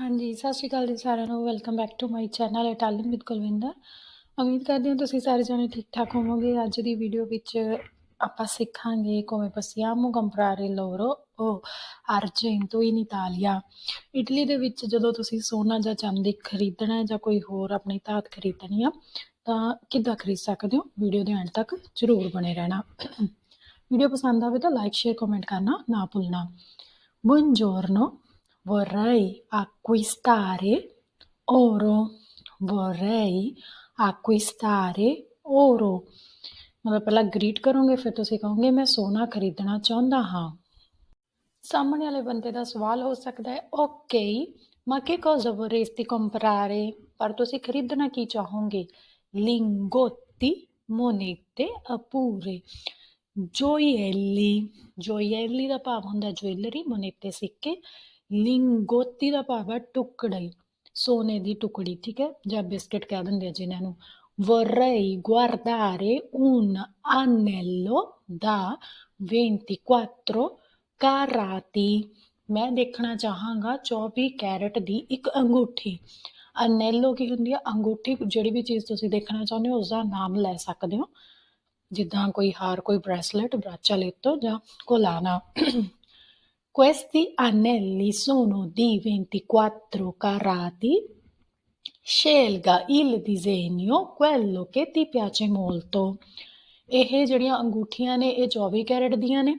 ਹਾਂਜੀ, ਸਤਿ ਸ਼੍ਰੀ ਅਕਾਲ ਜੀ ਸਾਰਿਆਂ ਨੂੰ। Welcome back to my channel Italian with Kulwinder ਉਮੀਦ ਕਰਦੀ ਹਾਂ ਤੁਸੀਂ ਸਾਰੇ ਜਣੇ ਠੀਕ ਠਾਕ ਹੋਵੋਗੇ। ਅੱਜ ਦੀ ਵੀਡੀਓ ਵਿੱਚ ਆਪਾਂ ਸਿੱਖਾਂਗੇ come possiamo comprare l'oro o argento in Italia Italy ਦੇ ਵਿੱਚ ਜਦੋਂ ਤੁਸੀਂ ਸੋਨਾ ਜਾਂ ਚਾਂਦੀ ਖਰੀਦਣਾ ਹੈ ਜਾਂ ਕੋਈ ਹੋਰ ਆਪਣੀ ਧਾਤ ਖਰੀਦਣੀ ਆ ਤਾਂ ਕਿੱਦਾਂ ਖਰੀਦ ਸਕਦੇ ਹੋ? ਵੀਡੀਓ ਦੇ ਐਂਡ ਤੱਕ ਜ਼ਰੂਰ ਬਣੇ ਰਹਿਣਾ। ਵੀਡੀਓ ਪਸੰਦ ਆਵੇ ਤਾਂ ਲਾਈਕ ਸ਼ੇਅਰ ਕਮੈਂਟ ਕਰਨਾ ਨਾ ਭੁੱਲਣਾ। Buongiorno, vorrei acquistare oro. Vorrei acquistare oro. ਮਤਲਬ ਪਹਿਲਾਂ ਗ੍ਰੀਟ ਕਰੋਗੇ ਫਿਰ ਤੁਸੀਂ ਕਹੋਗੇ ਮੈਂ ਸੋਨਾ ਖਰੀਦਣਾ ਚਾਹੁੰਦਾ ਹਾਂ ਸਾਹਮਣੇ ਵਾਲੇ ਬੰਦੇ ਦਾ ਸਵਾਲ ਹੋ ਸਕਦਾ ਹੈ okay ma che cosa vorresti comprare ਪਰ ਤੁਸੀਂ ਖਰੀਦਣਾ ਕੀ ਚਾਹੋਗੇ lingotti monete oppure gioielli gioielli ਦਾ ਭਾਵ ਹੁੰਦਾ ਜੁਐਲਰੀ ਮੋਨੇਤੇ ਸਿੱਕੇ ਲਿੰਗੋਤੀ ਦਾ ਭਾਵ ਹੈ ਟੁਕੜੇ ਸੋਨੇ ਦੀ ਟੁਕੜੀ, ਠੀਕ ਹੈ, ਜਾਂ ਬਿਸਕਟ ਕਹਿ ਦਿੰਦੇ ਆ ਜਿਨ੍ਹਾਂ ਨੂੰ। vorrei guardare un anello da 24 carati ਮੈਂ ਦੇਖਣਾ ਚਾਹਾਂਗਾ 24 ਕੈਰਟ ਦੀ ਇੱਕ ਅੰਗੂਠੀ। ਅਨੈਲੋ ਕੀ ਹੁੰਦੀ ਹੈ? ਅੰਗੂਠੀ, ਜਿਹੜੀ ਵੀ ਚੀਜ਼ ਤੁਸੀਂ ਦੇਖਣਾ ਚਾਹੁੰਦੇ ਹੋ ਉਸ ਦਾ ਨਾਮ ਲੈ ਸਕਦੇ ਹੋ। ਜਿੱਦਾਂ ਕੋਈ ਹਾਰ, ਕੋਈ ਬ੍ਰੈਸਲੇਟ, ਬਰਾਚਾ ਬ੍ਰਾਚਾਲੇਟੋ ਜਾਂ ਕੋਲਾਨਾ। Questi anelli sono di 24 carati. Scelga il disegno, quello che ti piace molto. ਇਹ ਜਿਹੜੀਆਂ ਅੰਗੂਠੀਆਂ ਨੇ ਇਹ 24 ਕੈਰਟ ਦੀਆਂ ਨੇ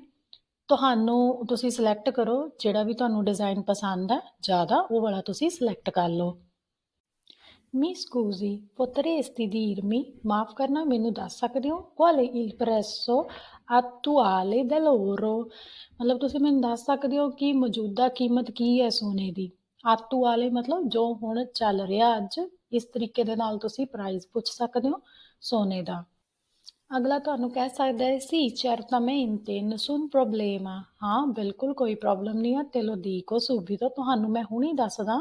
ਤੁਹਾਨੂੰ ਤੁਸੀਂ ਸਿਲੈਕਟ ਕਰੋ ਜਿਹੜਾ ਵੀ ਤੁਹਾਨੂੰ ਡਿਜ਼ਾਈਨ ਪਸੰਦ ਹੈ ਜ਼ਿਆਦਾ ਉਹ ਵਾਲਾ ਤੁਸੀਂ ਸਿਲੈਕਟ ਕਰ ਲਓ Mi scusi, potresti dirmi, ਮਾਫ ਕਰਨਾ ਮੈਨੂੰ ਦੱਸ ਸਕਦੇ ਹੋ qual è il prezzo attuale dell'oro ਮਤਲਬ ਤੁਸੀਂ ਮੈਨੂੰ ਦੱਸ ਸਕਦੇ ਹੋ ਕਿ ਮੌਜੂਦਾ ਕੀਮਤ ਕੀ ਹੈ ਸੋਨੇ ਦੀ? attuale ਮਤਲਬ ਜੋ ਹੁਣ ਚੱਲ ਰਿਹਾ ਅੱਜ, ਇਸ ਤਰੀਕੇ ਦੇ ਨਾਲ ਤੁਸੀਂ ਪ੍ਰਾਈਸ ਪੁੱਛ ਸਕਦੇ ਹੋ ਸੋਨੇ ਦਾ। ਅਗਲਾ ਤੁਹਾਨੂੰ ਕਹਿ ਸਕਦਾ ਹੈ sì certamente nessun problema ਹਾਂ ਬਿਲਕੁਲ ਕੋਈ ਪ੍ਰੋਬਲਮ ਨਹੀਂ ਹੈ ਤੇ lo dico subito ਤੁਹਾਨੂੰ ਮੈਂ ਹੁਣੀ ਦੱਸਦਾ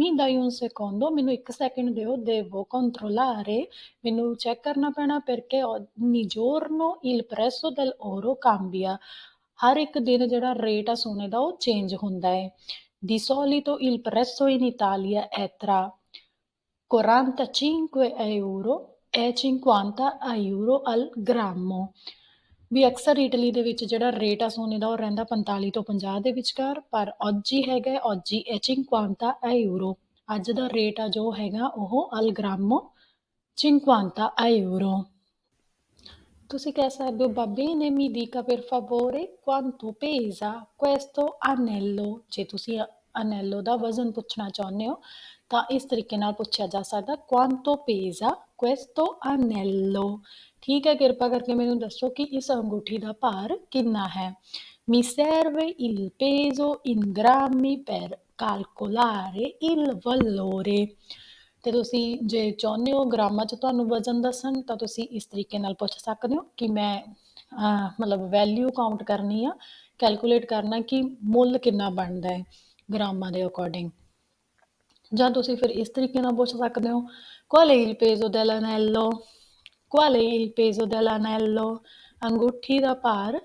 mi dai un secondo ਮੈਨੂੰ ਇੱਕ ਸੈਕਿੰਡ ਦਿਓ devo controllare ਮੈਨੂੰ ਚੈੱਕ ਕਰਨਾ ਪੈਣਾ perché ogni giorno il prezzo dell'oro cambia ਹਰ ਇੱਕ ਦਿਨ ਜਿਹੜਾ ਰੇਟ ਆ ਸੋਨੇ ਦਾ ਉਹ ਚੇਂਜ ਹੁੰਦਾ ਹੈ di solito il prezzo in Italia è tra 45 euro ਇਹ ਚਿੰਕੁਆਂਤਾ ਆ ਯੂਰੋ ਅਲ ਗ੍ਰਾਮੋ ਵੀ ਅਕਸਰ ਇਟਲੀ ਦੇ ਵਿੱਚ ਜਿਹੜਾ ਰੇਟ ਆ ਸੋਨੇ ਦਾ ਉਹ ਰਹਿੰਦਾ 45 ਤੋਂ 50 ਦੇ ਵਿਚਕਾਰ ਪਰ ਅੱਜ ਹੀ ਹੈਗਾ ਅੱਜ ਹੀ ਚਿੰਕੁਆਂਤਾ ਆ ਯੂਰੋ ਅੱਜ ਦਾ ਰੇਟ ਆ ਜੋ ਹੈਗਾ ਉਹ ਅਲ ਗ੍ਰਾਮੋ ਚਿੰਕੁਆਂਤਾ ਆ ਯੂਰੋ ਤੁਸੀਂ ਕਹਿ ਸਕਦੇ ਹੋ ਬਾਬੇ ਨੇ ਮੀ ਦੀਕਾ per favore quanto pesa questo anello ਜੇ ਤੁਸੀਂ ਅਨੈਲੋ ਦਾ ਵਜ਼ਨ ਪੁੱਛਣਾ ਚਾਹੁੰਦੇ ਹੋ ਤਾਂ ਇਸ ਤਰੀਕੇ ਨਾਲ ਪੁੱਛਿਆ ਜਾ ਸਕਦਾ quanto pesa questo anello ਠੀਕ ਹੈ, ਕਿਰਪਾ ਕਰਕੇ ਮੈਨੂੰ ਦੱਸੋ ਕਿ ਇਸ ਅੰਗੂਠੀ ਦਾ ਭਾਰ ਕਿੰਨਾ ਹੈ? Mi serve il peso in grammi per calcolare il valore ਤੇ ਤੁਸੀਂ ਜੇ ਚਾਹੁੰਦੇ ਹੋ ਗ੍ਰਾਮਾਂ 'ਚ ਤੁਹਾਨੂੰ ਵਜ਼ਨ ਦੱਸਣ, ਤਾਂ ਤੁਸੀਂ ਇਸ ਤਰੀਕੇ ਨਾਲ ਪੁੱਛ ਸਕਦੇ ਹੋ ਕਿ ਮੈਂ ਮਤਲਬ ਵੈਲਿਊ ਕਾਊਂਟ ਕਰਨੀ ਆ ਕੈਲਕੂਲੇਟ ਕਰਨਾ ਕਿ ਮੁੱਲ ਕਿੰਨਾ ਬਣਦਾ ਹੈ ਗ੍ਰਾਮਾਂ ਦੇ ਅਕੋਰਡਿੰਗ ਜਾਂ ਤੁਸੀਂ ਫਿਰ ਇਸ ਤਰੀਕੇ ਨਾਲ ਪੁੱਛ ਸਕਦੇ ਹੋ qual è il peso dell'anello? Qual è il peso dell'anello? ਅੰਗੂਠੀ ਦਾ ਭਾਰ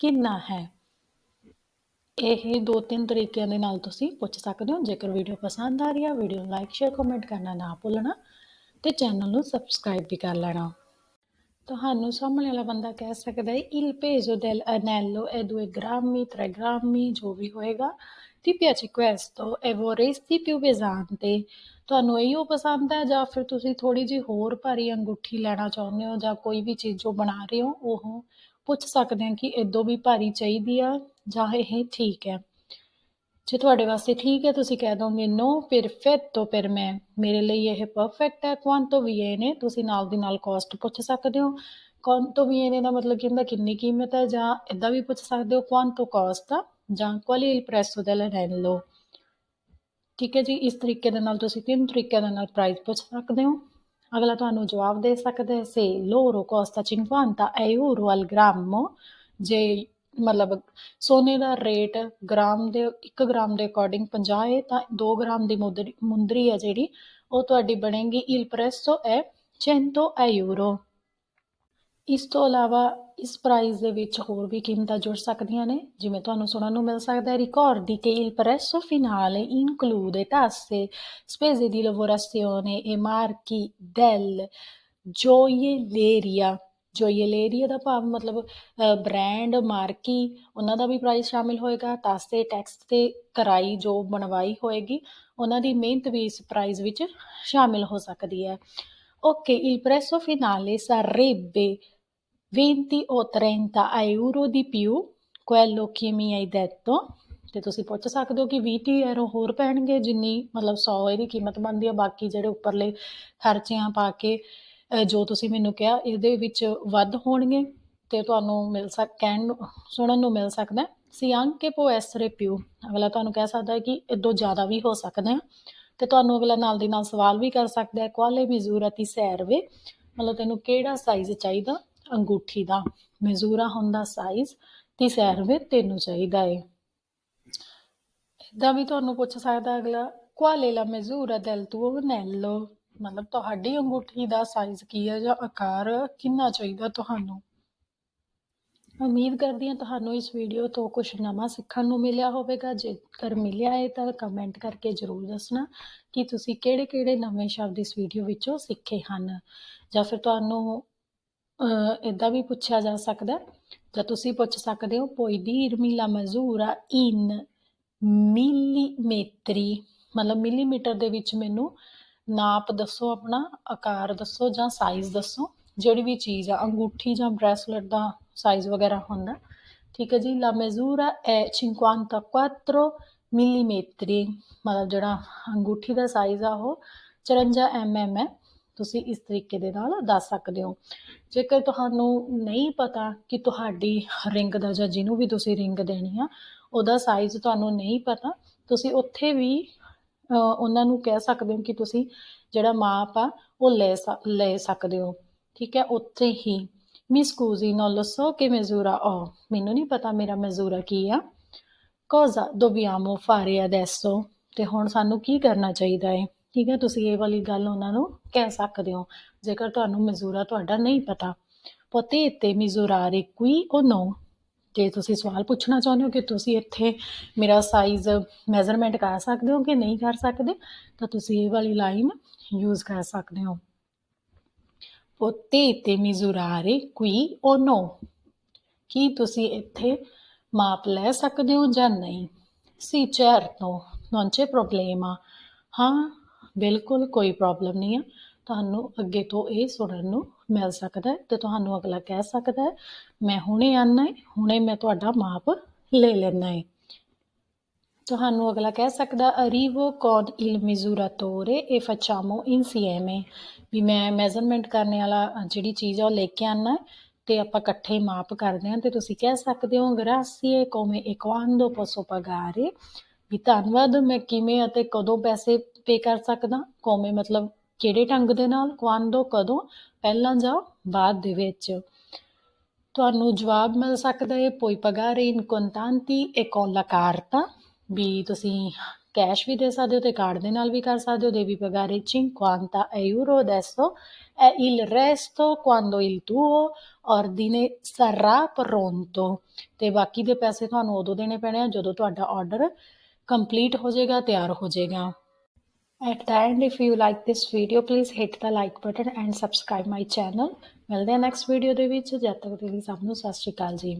ਕਿੰਨਾ ਹੈ ਇਹ ਦੋ ਤਿੰਨ ਤਰੀਕਿਆਂ ਦੇ ਨਾਲ ਤੁਸੀਂ ਪੁੱਛ ਸਕਦੇ ਹੋ ਜੇਕਰ ਵੀਡੀਓ ਪਸੰਦ ਆ ਰਹੀ ਹੈ ਵੀਡੀਓ ਨੂੰ ਲਾਈਕ ਸ਼ੇਅਰ ਕਮੈਂਟ ਕਰਨਾ ਨਾ ਭੁੱਲਣਾ ਤੇ ਚੈਨਲ ਨੂੰ ਸਬਸਕ੍ਰਾਈਬ ਵੀ ਕਰ ਲੈਣਾ ਤੁਹਾਨੂੰ ਸਾਹਮਣੇ ਵਾਲਾ ਬੰਦਾ ਕਹਿ ਸਕਦਾ ਹੈ il peso dell'anello è 2 grammi 3 grammi ਜੋ ਵੀ ਹੋਏਗਾ ti piace questo e vorresti più pesante ਤੁਹਾਨੂੰ ਇਹੋ ਪਸੰਦ ਹੈ ਜਾਂ ਫਿਰ ਤੁਸੀਂ ਥੋੜੀ ਜਿਹੀ ਹੋਰ ਭਾਰੀ ਅੰਗੂਠੀ ਲੈਣਾ ਚਾਹੁੰਦੇ ਹੋ ਜਾਂ ਕੋਈ ਵੀ ਚੀਜ਼ ਜੋ ਬਣਾ ਰਹੇ ਹੋ, ਉਹ ਪੁੱਛ ਸਕਦੇ ਹਾਂ ਕਿ ਇਦੋਂ ਵੀ ਭਾਰੀ ਚਾਹੀਦੀ ਆ ਜਾਂ ਇਹ ਠੀਕ ਹੈ। ਜੇ ਤੁਹਾਡੇ ਵਾਸਤੇ ਠੀਕ ਹੈ ਤੁਸੀਂ ਕਹਿ ਦੋਗੇ ਨੋ ਪਰਫੈਕਟੋ ਪਰ ਮੈਂ, ਮੇਰੇ ਲਈ ਇਹ ਪਰਫੈਕਟ ਹੈ। ਕੁਆਂਟੋ ਵੀਏਨੇ ਤੁਸੀਂ ਨਾਲ ਦੀ ਨਾਲ ਕਾਸਟ ਪੁੱਛ ਸਕਦੇ ਹੋ। ਕੁਆਂਟੋ ਵੀਏਨੇ ਦਾ ਮਤਲਬ ਕੀ ਹੁੰਦਾ ਕਿੰਨੀ ਕੀਮਤ ਹੈ ਜਾਂ ਇਦਾਂ ਵੀ ਪੁੱਛ ਸਕਦੇ ਹੋ ਕੁਆਂਟੋ ਕਾਸਟ ਜਾਂ ਕੁਆਲੀ il prezzo dell'anello ਠੀਕ ਹੈ ਜੀ, ਇਸ ਤਰੀਕੇ ਦੇ ਨਾਲ ਤੁਸੀਂ ਤਿੰਨ ਤਰੀਕਿਆਂ ਦੇ ਨਾਲ ਪ੍ਰਾਈਸ ਪੁੱਛ ਸਕਦੇ ਹੋ। ਅਗਲਾ ਤੁਹਾਨੂੰ ਜਵਾਬ ਦੇ ਸਕਦਾ ਹੈ, ਸੇ loro ਕੋਸਤਾ 50 euro al grammo ਜੇ ਮਤਲਬ ਸੋਨੇ ਦਾ ਰੇਟ ਗ੍ਰਾਮ ਦੇ 1 ਗ੍ਰਾਮ ਦੇ ਅਕੋਰਡਿੰਗ 50 ਹੈ ਤਾਂ 2 ਗ੍ਰਾਮ ਦੀ ਮੁੰਦਰੀ ਮੁੰਦਰੀ ਹੈ ਜਿਹੜੀ, ਉਹ ਤੁਹਾਡੀ ਬਣੇਗੀ il prezzo è 100 ਐਯੂਰੋ ਇਸ ਤੋਂ ਇਲਾਵਾ ਇਸ ਪ੍ਰਾਈਸ ਦੇ ਵਿੱਚ ਹੋਰ ਵੀ ਕੀਮਤਾਂ ਜੁੜ ਸਕਦੀਆਂ ਨੇ, ਜਿਵੇਂ ਤੁਹਾਨੂੰ ਸੁਣਨ ਨੂੰ ਮਿਲ ਸਕਦਾ ਹੈ ricordi che il prezzo finale include tasse spese di lavorazione e marchi del gioielleria ਜੋਈਲੇਰੀਆ ਦਾ ਭਾਵ ਮਤਲਬ ਬ੍ਰਾਂਡ ਮਾਰਕੀ, ਉਹਨਾਂ ਦਾ ਵੀ ਪ੍ਰਾਈਸ ਸ਼ਾਮਿਲ ਹੋਏਗਾ ਤਾਸੇ ਟੈਕਸ ਤੇ ਕਰਾਈ ਜੋ ਬਣਵਾਈ ਹੋਏਗੀ, ਉਹਨਾਂ ਦੀ ਮਿਹਨਤ ਵੀ ਇਸ ਪ੍ਰਾਈਸ ਵਿੱਚ ਸ਼ਾਮਿਲ ਹੋ ਸਕਦੀ ਹੈ। Okay il prezzo finale sarebbe 20 o 30 euro di più, quello che mi hai detto. ਤੇ ਤੁਸੀਂ ਪੁੱਛ ਸਕਦੇ ਹੋ ਕਿ 20 ਯੂਰੋ ਹੋਰ ਪੈਣਗੇ ਜਿੰਨੀ ਮਤਲਬ 100 ਇਹਦੀ ਕੀਮਤ ਬਣਦੀ ਹੈ ਬਾਕੀ ਜਿਹੜੇ ਉੱਪਰਲੇ ਖਰਚਿਆਂ ਪਾ ਕੇ ਜੋ ਤੁਸੀਂ ਮੈਨੂੰ ਕਿਹਾ ਇਹਦੇ ਵਿੱਚ ਵੱਧ ਹੋਣਗੇ ਤੇ ਤੁਹਾਨੂੰ ਮਿਲ ਸਕ ਕਹਿਣ ਨੂੰ ਸੁਣਨ ਨੂੰ ਮਿਲ ਸਕਦਾ ਸੀ anche può essere più. ਅਗਲਾ ਤੁਹਾਨੂੰ ਕਹਿ ਸਕਦਾ ਹੈ ਕਿ ਇਦੋਂ ਜ਼ਿਆਦਾ ਵੀ ਹੋ ਸਕਦਾ ਹੈ ਤੇ ਤੁਹਾਨੂੰ ਅਗਲਾ ਨਾਲ ਦੀ ਨਾਲ ਸਵਾਲ ਵੀ ਕਰ ਸਕਦਾ ਹੈ quale misura ti serve ਮਤਲਬ ਤੈਨੂੰ ਕਿਹੜਾ ਸਾਈਜ਼ ਚਾਹੀਦਾ ਅੰਗੂਠੀ ਦਾ ਮਜ਼ੂਰਾ ਹੁੰਦਾ ਸਾਈਜ਼ ti serve ਤੈਨੂੰ ਚਾਹੀਦਾ ਹੈ ਇਦਾਂ ਵੀ ਤੁਹਾਨੂੰ ਪੁੱਛ ਸਕਦਾ ਅਗਲਾ qual è la misura del tuo ਮਤਲਬ ਤੁਹਾਡੀ ਅੰਗੂਠੀ ਦਾ ਸਾਈਜ਼ ਕੀ ਹੈ ਜਾਂ ਆਕਾਰ ਕਿੰਨਾ ਚਾਹੀਦਾ ਤੁਹਾਨੂੰ? ਉਮੀਦ ਕਰਦੀ ਹਾਂ ਤੁਹਾਨੂੰ ਇਸ ਵੀਡੀਓ ਤੋਂ ਕੁਝ ਨਵਾਂ ਸਿੱਖਣ ਨੂੰ ਮਿਲਿਆ ਹੋਵੇਗਾ। ਜੇਕਰ ਮਿਲਿਆ ਹੈ ਤਾਂ ਕਮੈਂਟ ਕਰਕੇ ਜ਼ਰੂਰ ਦੱਸਣਾ ਕਿ ਤੁਸੀਂ ਕਿਹੜੇ-ਕਿਹੜੇ ਨਵੇਂ ਸ਼ਬਦ ਇਸ ਵੀਡੀਓ ਵਿੱਚੋਂ ਸਿੱਖੇ ਹਨ। ਜਾਂ ਫਿਰ ਤੁਹਾਨੂੰ ਇਦਾਂ ਵੀ ਪੁੱਛਿਆ ਜਾ ਸਕਦਾ ਜਾਂ ਤੁਸੀਂ ਪੁੱਛ ਸਕਦੇ ਹੋ puoi dirmi la misura in millimetri ਮਤਲਬ ਮਿਲੀਮੀਟਰ ਦੇ ਵਿੱਚ ਮੈਨੂੰ ਨਾਪ ਦੱਸੋ ਆਪਣਾ, ਆਕਾਰ ਦੱਸੋ ਜਾਂ ਸਾਈਜ਼ ਦੱਸੋ, ਜਿਹੜੀ ਵੀ ਚੀਜ਼ ਆ, ਅੰਗੂਠੀ ਜਾਂ ਬ੍ਰੈਸਲੇਟ ਦਾ ਸਾਈਜ਼ ਵਗੈਰਾ ਹੁੰਦਾ। ਠੀਕ ਹੈ ਜੀ la misura è 54 millimetri ਮਤਲਬ ਜਿਹੜਾ ਅੰਗੂਠੀ ਦਾ ਸਾਈਜ਼ ਆ ਉਹ 54 mm ਹੈ। ਤੁਸੀਂ ਇਸ ਤਰੀਕੇ ਦੇ ਨਾਲ ਦੱਸ ਸਕਦੇ ਹੋ। ਜੇਕਰ ਤੁਹਾਨੂੰ ਨਹੀਂ ਪਤਾ ਕਿ ਤੁਹਾਡੀ ਰਿੰਗ ਦਾ ਜਾਂ ਜਿਹਨੂੰ ਵੀ ਤੁਸੀਂ ਰਿੰਗ ਦੇਣੀ ਆ, ਉਹਦਾ ਸਾਈਜ਼ ਤੁਹਾਨੂੰ ਨਹੀਂ ਪਤਾ, ਤੁਸੀਂ ਉੱਥੇ ਵੀ ਉਹਨਾਂ ਨੂੰ ਕਹਿ ਸਕਦੇ ਹੋ ਕਿ ਤੁਸੀਂ ਜਿਹੜਾ ਮਾਪ ਆ, ਉਹ ਲੈ ਸਕ- ਲੈ ਸਕਦੇ ਹੋ। ਠੀਕ ਹੈ? ਉੱਥੇ ਹੀ। Mi scusi non lo so che misura ਮੈਨੂੰ ਨਹੀਂ ਪਤਾ ਮੇਰਾ ਮਜ਼ੂਰਾ ਕੀ ਆ। Cosa dobbiamo fare adesso? ਤੇ ਹੁਣ ਸਾਨੂੰ ਕੀ ਕਰਨਾ ਚਾਹੀਦਾ ਹੈ ਠੀਕ ਹੈ, ਤੁਸੀਂ ਇਹ ਵਾਲੀ ਗੱਲ ਉਹਨਾਂ ਨੂੰ ਕਹਿ ਸਕਦੇ ਹੋ। ਜੇਕਰ ਤੁਹਾਨੂੰ ਮਜ਼ੂਰਾ ਤੁਹਾਡਾ ਨਹੀਂ ਪਤਾ। potete misurare qui o no ਜੇ ਤੁਸੀਂ ਸਵਾਲ ਪੁੱਛਣਾ ਚਾਹੁੰਦੇ ਹੋ ਕਿ ਤੁਸੀਂ ਇੱਥੇ ਮੇਰਾ ਸਾਈਜ਼ ਮੈਜ਼ਰਮੈਂਟ ਕਰ ਸਕਦੇ ਹੋ ਕਿ ਨਹੀਂ ਕਰ ਸਕਦੇ, ਤਾਂ ਤੁਸੀਂ ਇਹ ਵਾਲੀ ਲਾਈਨ ਯੂਜ਼ ਕਰ ਸਕਦੇ ਹੋ। potete misurare qui o no ਕੀ ਤੁਸੀਂ ਇੱਥੇ ਮਾਪ ਲੈ ਸਕਦੇ ਹੋ ਜਾਂ ਨਹੀਂ? ਸੀ certo non c'è problema ਹਾਂ ਬਿਲਕੁਲ ਕੋਈ ਪ੍ਰੋਬਲਮ ਨਹੀਂ ਆ। ਤੁਹਾਨੂੰ ਅੱਗੇ ਤੋਂ ਇਹ ਸੁਣਨ ਨੂੰ ਮਿਲ ਸਕਦਾ ਹੈ ਤੇ ਤੁਹਾਨੂੰ ਅਗਲਾ ਕਹਿ ਸਕਦਾ ਹੈ, ਮੈਂ ਹੁਣੇ ਆਨਾ ਹੈ ਹੁਣੇ ਮੈਂ ਤੁਹਾਡਾ ਮਾਪ ਲੈ ਲੈਣਾ ਹੈ ਤੁਹਾਨੂੰ ਅਗਲਾ ਕਹਿ ਸਕਦਾ arrivo con il misuratore e facciamo insieme ਵੀ ਮੈਂ ਮੈਜ਼ਰਮੈਂਟ ਕਰਨ ਵਾਲਾ ਜਿਹੜੀ ਚੀਜ਼ ਆ ਉਹ ਲੈ ਕੇ ਆਨਾ ਹੈ ਤੇ ਆਪਾਂ ਇਕੱਠੇ ਮਾਪ ਕਰਦੇ ਹਾਂ ਤੇ ਤੁਸੀਂ ਕਹਿ ਸਕਦੇ ਹੋ grazie come e quando posso ਵੀ ਧੰਨਵਾਦ, ਮੈਂ ਕਿਵੇਂ ਅਤੇ ਕਦੋਂ ਪੈਸੇ ਪੇ ਕਰ ਸਕਦਾ, ਕੋਮੇ ਮਤਲਬ ਕਿਹੜੇ ਢੰਗ ਦੇ ਨਾਲ quando ਕਦੋਂ, ਪਹਿਲਾਂ ਜਾਂ ਬਾਅਦ ਦੇ ਵਿੱਚ। ਤੁਹਾਨੂੰ ਜਵਾਬ ਮਿਲ ਸਕਦਾ ਹੈ puoi pagare in contanti e con ਵੀ ਤੁਸੀਂ ਕੈਸ਼ ਵੀ ਦੇ ਸਕਦੇ ਹੋ ਤੇ ਕਾਰਡ ਦੇ ਨਾਲ ਵੀ ਕਰ ਸਕਦੇ ਹੋ devi pagare 50 euro adesso e il resto quando il tuo ordine sarà pronto. ਤੇ ਬਾਕੀ ਦੇ ਪੈਸੇ ਤੁਹਾਨੂੰ ਉਦੋਂ ਦੇਣੇ ਪੈਣੇ ਆ ਜਦੋਂ ਤੁਹਾਡਾ ਆਰਡਰ ਕੰਪਲੀਟ ਹੋ ਜਾਏਗਾ, ਤਿਆਰ ਹੋ ਜਾਏਗਾ। At the end, if you like this video, please hit the like button and subscribe my channel. ਮਿਲਦੇ ਹਾਂ next video ਦੇ ਵਿੱਚ ਜਦ ਤੱਕ ਦੇ ਲਈ ਸਭ ਨੂੰ ਸਤਿ ਸ਼੍ਰੀ ਅਕਾਲ ਜੀ